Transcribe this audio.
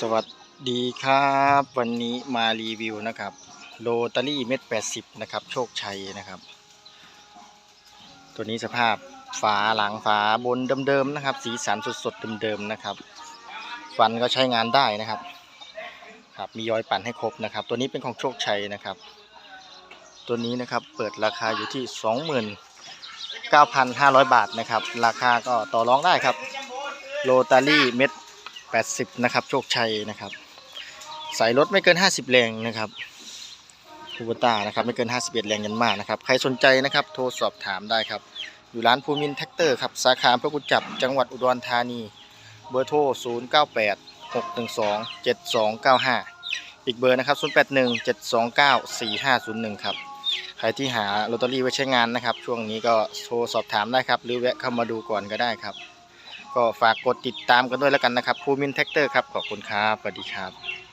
สวัสดีครับ วันนี้มารีวิวนะครับโรตารี่เม็ด80นะครับ โชคชัยนะครับ ตัวนี้สภาพฝาหลังฝาบนเดิมๆนะครับ สีสันสดๆเดิมๆนะครับ ฟันก็ใช้งานได้นะครับ ครับมีย้อยปั่นให้ครบนะครับ ตัวนี้เป็นของโชคชัยนะครับ ตัวนี้นะครับเปิดราคาอยู่ที่29,500บาทนะครับ ราคาก็ต่อรองได้ครับโรตารี่เม็ด 80 นะครับ โชคชัยนะครับ ใส่รถไม่เกิน 50 แรงนะครับคูบต้านะครับไม่เกิน 51 แรงยันมากนะครับ ใครสนใจนะครับ โทรสอบถามได้ครับ อยู่ร้านภูมินแท็กเตอร์ครับ สาขาพระกุจับ จังหวัดอุดรธานี เบอร์โทร 098 612 7295 อีกเบอร์นะครับ 081 729 4501 ครับ ใครที่หาลอตเตอรี่ไว้ใช้งานนะครับ ช่วงนี้ก็โทรสอบถามได้ครับ หรือแวะเข้ามาดูก่อนก็ได้ครับ ก็ฝากกดติดตามกันด้วยแล้วกันนะครับภูมินแท็กเตอร์ครับขอบคุณครับสวัสดีครับ